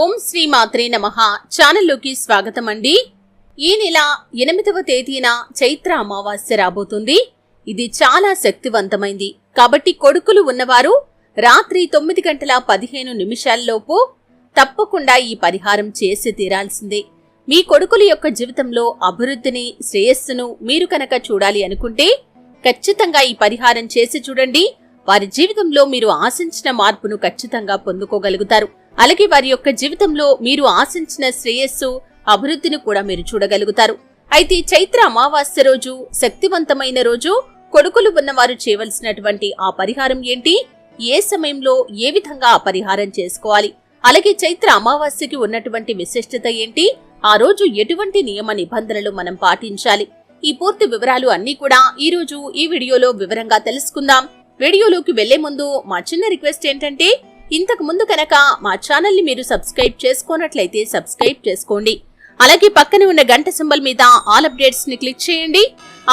ఓం శ్రీ మాత్రే నమ. ఛానల్లోకి స్వాగతం అండి ఈ నెల ఎనిమిదవ తేదీన చైత్ర అమావాస్య రాబోతుంది. ఇది చాలా శక్తివంతమైంది. కాబట్టి కొడుకులు ఉన్నవారు రాత్రి తొమ్మిది గంటల పదిహేను నిమిషాల్లోపు తప్పకుండా ఈ పరిహారం చేసి తీరాల్సిందే. మీ కొడుకుల యొక్క జీవితంలో అభివృద్ధిని శ్రేయస్సును మీరు కనుక చూడాలి అనుకుంటే ఖచ్చితంగా ఈ పరిహారం చేసి చూడండి. వారి జీవితంలో మీరు ఆశించిన మార్పును ఖచ్చితంగా పొందుకోగలుగుతారు. అలాగే వారి యొక్క జీవితంలో మీరు ఆశించిన శ్రేయస్సు అభివృద్ధిని కూడా మీరు చూడగలుగుతారు. అయితే చైత్ర అమావాస్య రోజు శక్తివంతమైన రోజు కొడుకులు ఉన్నవారు చేయవలసినటువంటి ఆ పరిహారం ఏంటి? ఏ సమయంలో ఏ విధంగా ఆ పరిహారం చేసుకోవాలి? అలాగే చైత్ర అమావాస్యకి ఉన్నటువంటి విశిష్టత ఏంటి? ఆ రోజు ఎటువంటి నియమ నిబంధనలు మనం పాటించాలి? ఈ పూర్తి వివరాలు అన్నీ కూడా ఈ రోజు ఈ వీడియోలో వివరంగా తెలుసుకుందాం. వీడియోలోకి వెళ్ళే ముందు మా చిన్న రిక్వెస్ట్ ఏంటంటే ఇంతకు ముందు కనుక మా ఛానల్ని మీరు సబ్స్క్రైబ్ చేసుకోనట్లయితే సబ్స్క్రైబ్ చేసుకోండి. అలాగే పక్కనే ఉన్న గంట సింబల్ మీద ఆల్ అప్డేట్స్ని క్లిక్ చేయండి.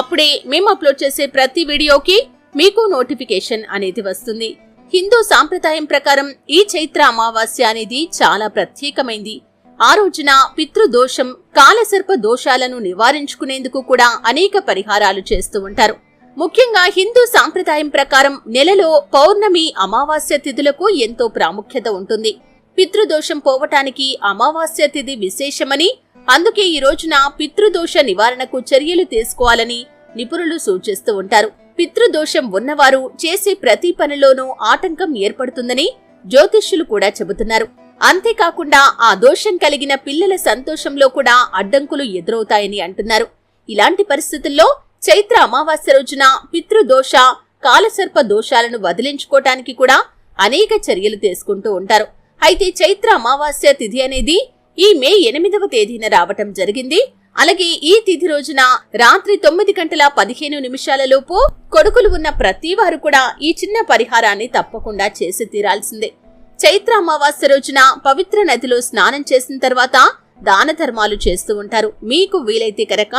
అప్పుడే మేము అప్లోడ్ చేసే ప్రతి వీడియోకి మీకు నోటిఫికేషన్ అనేది వస్తుంది. హిందూ సాంప్రదాయం ప్రకారం ఈ చైత్ర అమావాస్య అనేది చాలా ప్రత్యేకమైంది. ఆ రోజున పితృదోషం కాలసర్ప దోషాలను నివారించుకునేందుకు కూడా అనేక పరిహారాలు చేస్తూ ఉంటారు. ముఖ్యంగా హిందూ సాంప్రదాయం ప్రకారం నెలలో పౌర్ణమి అమావాస్య తిథులకు ఎంతో ప్రాముఖ్యత ఉంటుంది. పితృదోషం పోవటానికి అమావాస్య తిథి విశేషమని అందుకే ఈ రోజున పితృదోష నివారణకు చర్యలు తీసుకోవాలని నిపుణులు సూచిస్తూ ఉంటారు. పితృదోషం ఉన్నవారు చేసే ప్రతి పనిలోనూ ఆటంకం ఏర్పడుతుందని జ్యోతిష్యులు కూడా చెబుతున్నారు. అంతేకాకుండా ఆ దోషం కలిగిన పిల్లల సంతోషంలో కూడా అడ్డంకులు ఎదురవుతాయని అంటున్నారు. ఇలాంటి పరిస్థితుల్లో చైత్ర అమావాస్య రోజున పితృదోష కాలసర్ప దోషాలను వదిలించుకోవటానికి కూడా అనేక చర్యలు తీసుకుంటూ ఉంటారు. అయితే చైత్ర అమావాస్య తిథి అనేది ఈ మే ఎనిమిదవ తేదీన రావటం జరిగింది. అలాగే ఈ తిథి రోజున రాత్రి తొమ్మిది గంటల పదిహేను నిమిషాల లోపు కొడుకులు ఉన్న ప్రతి వారు కూడా ఈ చిన్న పరిహారాన్ని తప్పకుండా చేసి తీరాల్సిందే. చైత్ర అమావాస్య రోజున పవిత్ర నదిలో స్నానం చేసిన తర్వాత దాన ధర్మాలు చేస్తూ ఉంటారు. మీకు వీలైతే కనుక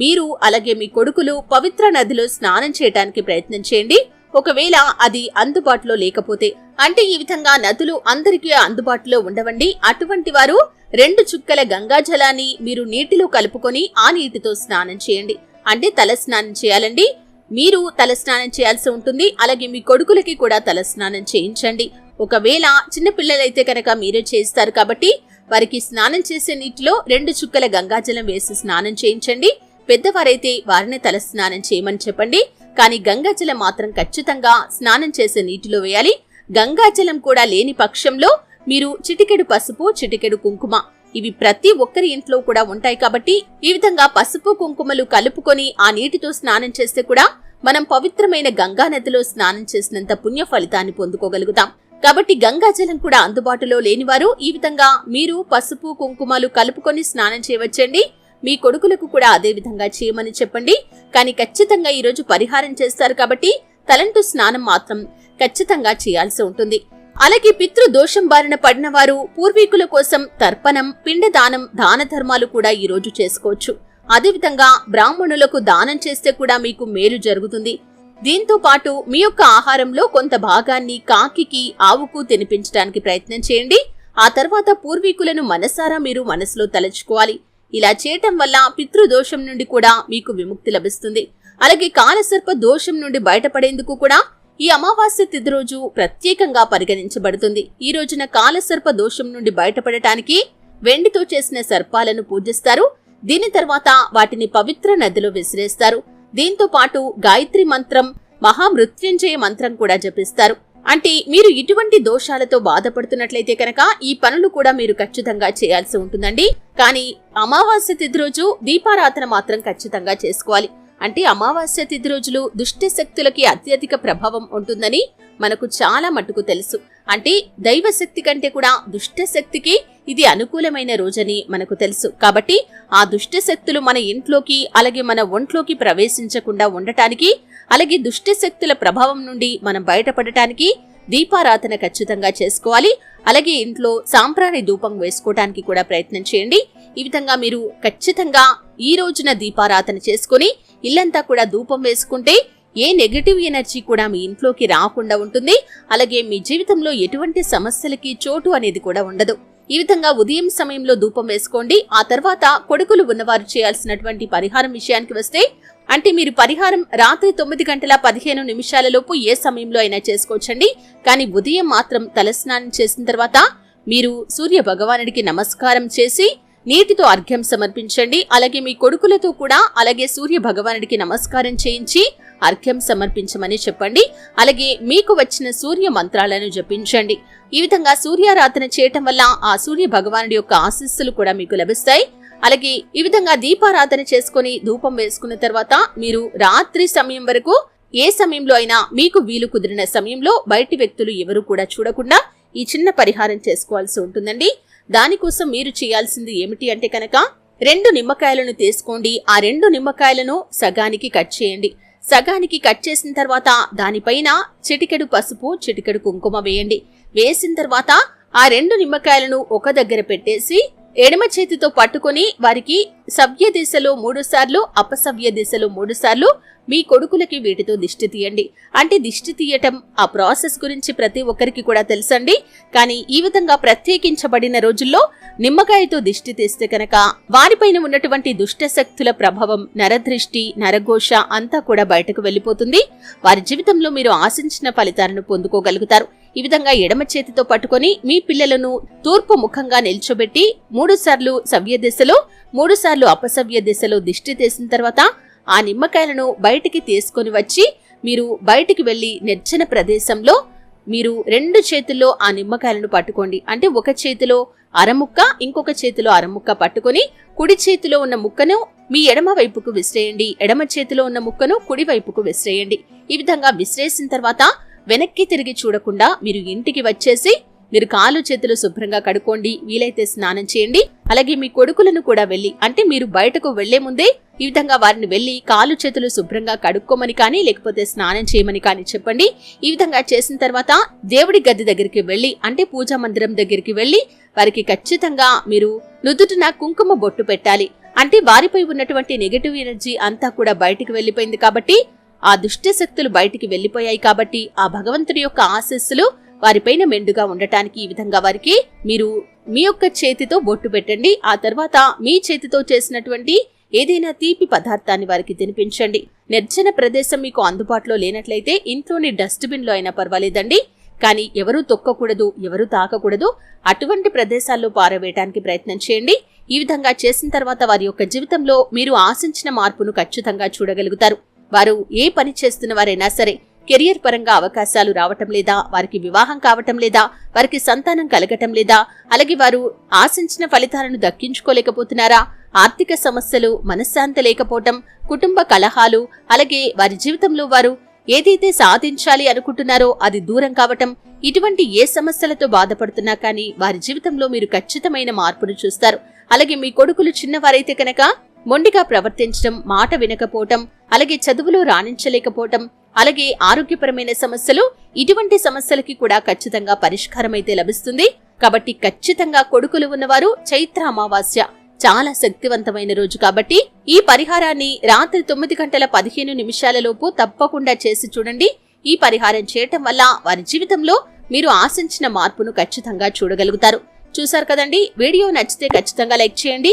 మీరు అలాగే మీ కొడుకులు పవిత్ర నదిలో స్నానం చేయడానికి ప్రయత్నం చేయండి. ఒకవేళ అది అందుబాటులో లేకపోతే అంటే ఈ విధంగా నదులు అందరికీ అందుబాటులో ఉండవండి. అటువంటి వారు రెండు చుక్కల గంగా జలాన్ని మీరు నీటిలో కలుపుకొని ఆ నీటితో స్నానం చేయండి. అంటే తల స్నానం చేయాలండి. మీరు తల స్నానం చేయాల్సి ఉంటుంది. అలాగే మీ కొడుకులకి కూడా తల స్నానం చేయించండి. ఒకవేళ చిన్నపిల్లలైతే కనుక మీరే చేస్తారు కాబట్టి వారికి స్నానం చేసే నీటిలో రెండు చుక్కల గంగాజలం వేసి స్నానం చేయించండి. పెద్దవారైతే వారిని తల స్నానం చేయమని చెప్పండి. కానీ గంగాజలం మాత్రం ఖచ్చితంగా స్నానం చేసే నీటిలో వేయాలి. గంగాజలం కూడా లేని పక్షంలో మీరు చిటికెడు పసుపు చిటికెడు కుంకుమ ఇవి ప్రతి ఒక్కరి ఇంట్లో కూడా ఉంటాయి కాబట్టి ఈ విధంగా పసుపు కుంకుమలు కలుపుకొని ఆ నీటితో స్నానం చేస్తే కూడా మనం పవిత్రమైన గంగా నదిలో స్నానం చేసినంత పుణ్య ఫలితాన్ని పొందుకోగలుగుతాం. కాబట్టి గంగాజలం కూడా అందుబాటులో లేనివారు ఈ విధంగా మీరు పసుపు కుంకుమలు కలుపుకొని స్నానం చేయవచ్చండి. మీ కొడుకులకు కూడా అదే విధంగా చేయమని చెప్పండి. కానీ ఖచ్చితంగా ఈరోజు పరిహారం చేస్తారు కాబట్టి తలంటు స్నానం మాత్రం ఖచ్చితంగా చేయాల్సి ఉంటుంది. అలాగే పితృ దోషం బారిన పడిన వారు పూర్వీకుల కోసం తర్పణం పిండదానం దాన ధర్మాలు కూడా ఈరోజు చేసుకోవచ్చు. అదేవిధంగా బ్రాహ్మణులకు దానం చేస్తే కూడా మీకు మేలు జరుగుతుంది. దీంతో పాటు మీ యొక్క ఆహారంలో కొంత భాగాన్ని కాకికి ఆవుకు తినిపించడానికి ప్రయత్నం చేయండి. ఆ తర్వాత పూర్వీకులను మనసారా మీరు మనసులో తలచుకోవాలి. ఇలా చేయటం వల్ల పితృదోషం నుండి కూడా మీకు విముక్తి లభిస్తుంది. అలాగే కాలసర్ప దోషం నుండి బయటపడేందుకు కూడా ఈ అమావాస్య తిథి రోజు ప్రత్యేకంగా పరిగణించబడుతుంది. ఈ రోజున కాలసర్ప దోషం నుండి బయటపడటానికి వెండితో చేసిన సర్పాలను పూజిస్తారు. దీని తర్వాత వాటిని పవిత్ర నదిలో విసిరేస్తారు. దీంతో పాటు గాయత్రి మంత్రం మహామృత్యుంజయ మంత్రం కూడా జపిస్తారు. అంటే మీరు ఇటువంటి దోషాలతో బాధపడుతున్నట్లయితే కనుక ఈ పనులు కూడా మీరు ఖచ్చితంగా చేయాల్సి ఉంటుందండి. కానీ అమావాస్య తిథి రోజు దీపారాధన మాత్రం ఖచ్చితంగా చేసుకోవాలి. అంటే అమావాస్య తిథి రోజులు దుష్ట శక్తులకి అత్యధిక ప్రభావం ఉంటుందని మనకు చాలా మటుకు తెలుసు. అంటే దైవ శక్తి కంటే కూడా దుష్ట శక్తికి ఇది అనుకూలమైన రోజని మనకు తెలుసు. కాబట్టి ఆ దుష్ట శక్తులు మన ఇంట్లోకి అలాగే మన ఒంట్లోకి ప్రవేశించకుండా ఉండటానికి అలాగే దుష్ట శక్తుల ప్రభావం నుండి మనం బయటపడటానికి దీపారాధన ఖచ్చితంగా చేసుకోవాలి. అలాగే ఇంట్లో సాంప్రాణి ధూపం వేసుకోవడానికి కూడా ప్రయత్నం చేయండి. ఈ విధంగా మీరు ఖచ్చితంగా ఈ రోజున దీపారాధన చేసుకుని ఇల్లంతా కూడా ధూపం వేసుకుంటే ఏ నెగటివ్ ఎనర్జీ కూడా మీ ఇంట్లోకి రాకుండా ఉంటుంది. అలాగే మీ జీవితంలో ఎటువంటి సమస్యలకి చోటు అనేది కూడా ఉండదు. ఈ విధంగా ఉదయం సమయంలో ధూపం వేసుకోండి. ఆ తర్వాత కొడుకులు ఉన్నవారు చేయాల్సినటువంటి పరిహారం విషయానికి వస్తే అంటే మీరు పరిహారం రాత్రి తొమ్మిది గంటల పదిహేను నిమిషాలలోపు ఏ సమయంలో అయినా చేసుకోవచ్చండి. కానీ ఉదయం మాత్రం తలస్నానం చేసిన తర్వాత మీరు సూర్య భగవానుడికి నమస్కారం చేసి నీటితో అర్ఘ్యం సమర్పించండి. అలాగే మీ కొడుకులతో కూడా అలాగే సూర్య భగవానుడికి నమస్కారం చేయించి అర్ఘ్యం సమర్పించమని చెప్పండి. అలాగే మీకు వచ్చిన సూర్య మంత్రాలను జపించండి. ఈ విధంగా సూర్యారాధన చేయటం వల్ల ఆ సూర్య భగవానుడి యొక్క ఆశీస్సులు కూడా మీకు లభిస్తాయి. అలాగే ఈ విధంగా దీపారాధన చేసుకుని ధూపం వేసుకున్న తర్వాత మీరు రాత్రి సమయం వరకు ఏ సమయంలో అయినా మీకు వీలు కుదిరిన సమయంలో బయటి వ్యక్తులు ఎవరు కూడా చూడకుండా ఈ చిన్న పరిహారం చేసుకోవాల్సి ఉంటుందండి. దానికోసం మీరు చేయాల్సింది ఏమిటి అంటే కనుక రెండు నిమ్మకాయలను తీసుకోండి. ఆ రెండు నిమ్మకాయలను సగానికి కట్ చేయండి. సగానికి కట్ చేసిన తర్వాత దానిపైన చిటికెడు పసుపు చిటికెడు కుంకుమ వేయండి. వేసిన తర్వాత ఆ రెండు నిమ్మకాయలను ఒక దగ్గర పెట్టేసి ఎడమ చేతితో పట్టుకొని వారికి సవ్య దిశలో మూడు సార్లు అపసవ్య దిశలో మూడు సార్లు మీ కొడుకులకి వీటితో దిష్టి తీయండి. అంటే దిష్టి తీయటం ఆ ప్రాసెస్ గురించి ప్రతి ఒక్కరికి కూడా తెలుసండి. కానీ ఈ విధంగా ప్రత్యేకించబడిన రోజుల్లో నిమ్మకాయతో దిష్టి తీస్తే కనుక వారిపైన ఉన్నటువంటి దుష్ట శక్తుల ప్రభావం నరదృష్టి నరఘోష అంతా కూడా బయటకు వెళ్ళిపోతుంది. వారి జీవితంలో మీరు ఆశించిన ఫలితాలను పొందుకోగలుగుతారు. ఈ విధంగా ఎడమ చేతితో పట్టుకొని మీ పిల్లలను తూర్పు ముఖంగా నిల్చోబెట్టి మూడు సార్లు సవ్య దిశలో మూడు సార్లు అపసవ్య దిశలో దిష్టి తీసిన తర్వాత ఆ నిమ్మకాయలను బయటికి తీసుకొని వచ్చి మీరు బయటికి వెళ్ళి నిర్జన ప్రదేశంలో మీరు రెండు చేతుల్లో ఆ నిమ్మకాయలను పట్టుకోండి. అంటే ఒక చేతిలో అరముక్క ఇంకొక చేతిలో అరముక్క పట్టుకొని కుడి చేతిలో ఉన్న ముక్కను మీ ఎడమ వైపుకు విసిరేయండి. ఎడమ చేతిలో ఉన్న ముక్కను కుడి వైపుకు విసిరేయండి. ఈ విధంగా విసిరేసిన తర్వాత వెనక్కి తిరిగి చూడకుండా మీరు ఇంటికి వచ్చేసి మీరు కాలు చేతులు శుభ్రంగా కడుక్కోండి వీలైతే స్నానం చేయండి. అలాగే మీ కొడుకులను కూడా వెళ్ళి అంటే మీరు బయటకు వెళ్ళే ముందే ఈ విధంగా వారిని వెళ్ళి కాలు చేతులు శుభ్రంగా కడుక్కోమని కానీ లేకపోతే స్నానం చేయమని కానీ చెప్పండి. ఈ విధంగా చేసిన తర్వాత దేవుడి గది దగ్గరికి వెళ్ళి అంటే పూజా మందిరం దగ్గరికి వెళ్ళి వారికి ఖచ్చితంగా మీరు నుదుటిన కుంకుమ బొట్టు పెట్టాలి. అంటే వారిపై ఉన్నటువంటి నెగటివ్ ఎనర్జీ అంతా కూడా బయటికి వెళ్ళిపోయింది కాబట్టి ఆ దుష్టశక్తులు బయటికి వెళ్ళిపోయాయి కాబట్టి ఆ భగవంతుడి యొక్క ఆశస్సులు వారిపైన మెండుగా ఉండటానికి ఈ విధంగా వారికి మీరు మీ యొక్క చేతితో బొట్టు పెట్టండి. ఆ తర్వాత మీ చేతితో చేసినటువంటి ఏదైనా తీపి పదార్థాన్ని వారికి తినిపించండి. నిర్జన ప్రదేశం మీకు అందుబాటులో లేనట్లయితే ఇంట్లోని డస్ట్బిన్లో అయినా పర్వాలేదండి. కానీ ఎవరూ తొక్కకూడదు ఎవరూ తాకకూడదు. అటువంటి ప్రదేశాల్లో పారవేయడానికి ప్రయత్నం చేయండి. ఈ విధంగా చేసిన తర్వాత వారి యొక్క జీవితంలో మీరు ఆశించిన మార్పును ఖచ్చితంగా చూడగలుగుతారు. వారు ఏ పని చేస్తున్న వారైనా సరే కెరియర్ పరంగా అవకాశాలు రావటం లేదా వారికి వివాహం కావటం లేదా వారికి సంతానం కలగటం లేదా అలాగే వారు ఆశించిన ఫలితాలను దక్కించుకోలేకపోతున్నారా? ఆర్థిక సమస్యలు మనశ్శాంతి లేకపోవటం కుటుంబ కలహాలు అలాగే వారి జీవితంలో వారు ఏదైతే సాధించాలి అనుకుంటున్నారో అది దూరం కావటం ఇటువంటి ఏ సమస్యలతో బాధపడుతున్నా కానీ వారి జీవితంలో మీరు ఖచ్చితమైన మార్పును చూస్తారు. అలాగే మీ కొడుకులు చిన్నవారైతే కనుక మొండిగా ప్రవర్తించడం మాట వినకపోవటం అలాగే చదువులో రాణించలేకపోవటం అలాగే ఆరోగ్యపరమైన సమస్యలు ఇటువంటి సమస్యలకి కూడా ఖచ్చితంగా పరిష్కారమైతే లభిస్తుంది. కాబట్టి ఖచ్చితంగా కొడుకులు ఉన్నవారు చైత్ర అమావాస్య చాలా శక్తివంతమైన రోజు కాబట్టి ఈ పరిహారాన్ని రాత్రి తొమ్మిది గంటల పదిహేను నిమిషాల లోపు తప్పకుండా చేసి చూడండి. ఈ పరిహారం చేయటం వల్ల వారి జీవితంలో మీరు ఆశించిన మార్పును ఖచ్చితంగా చూడగలుగుతారు. చూసారు కదండి? వీడియో నచ్చితే ఖచ్చితంగా లైక్ చేయండి.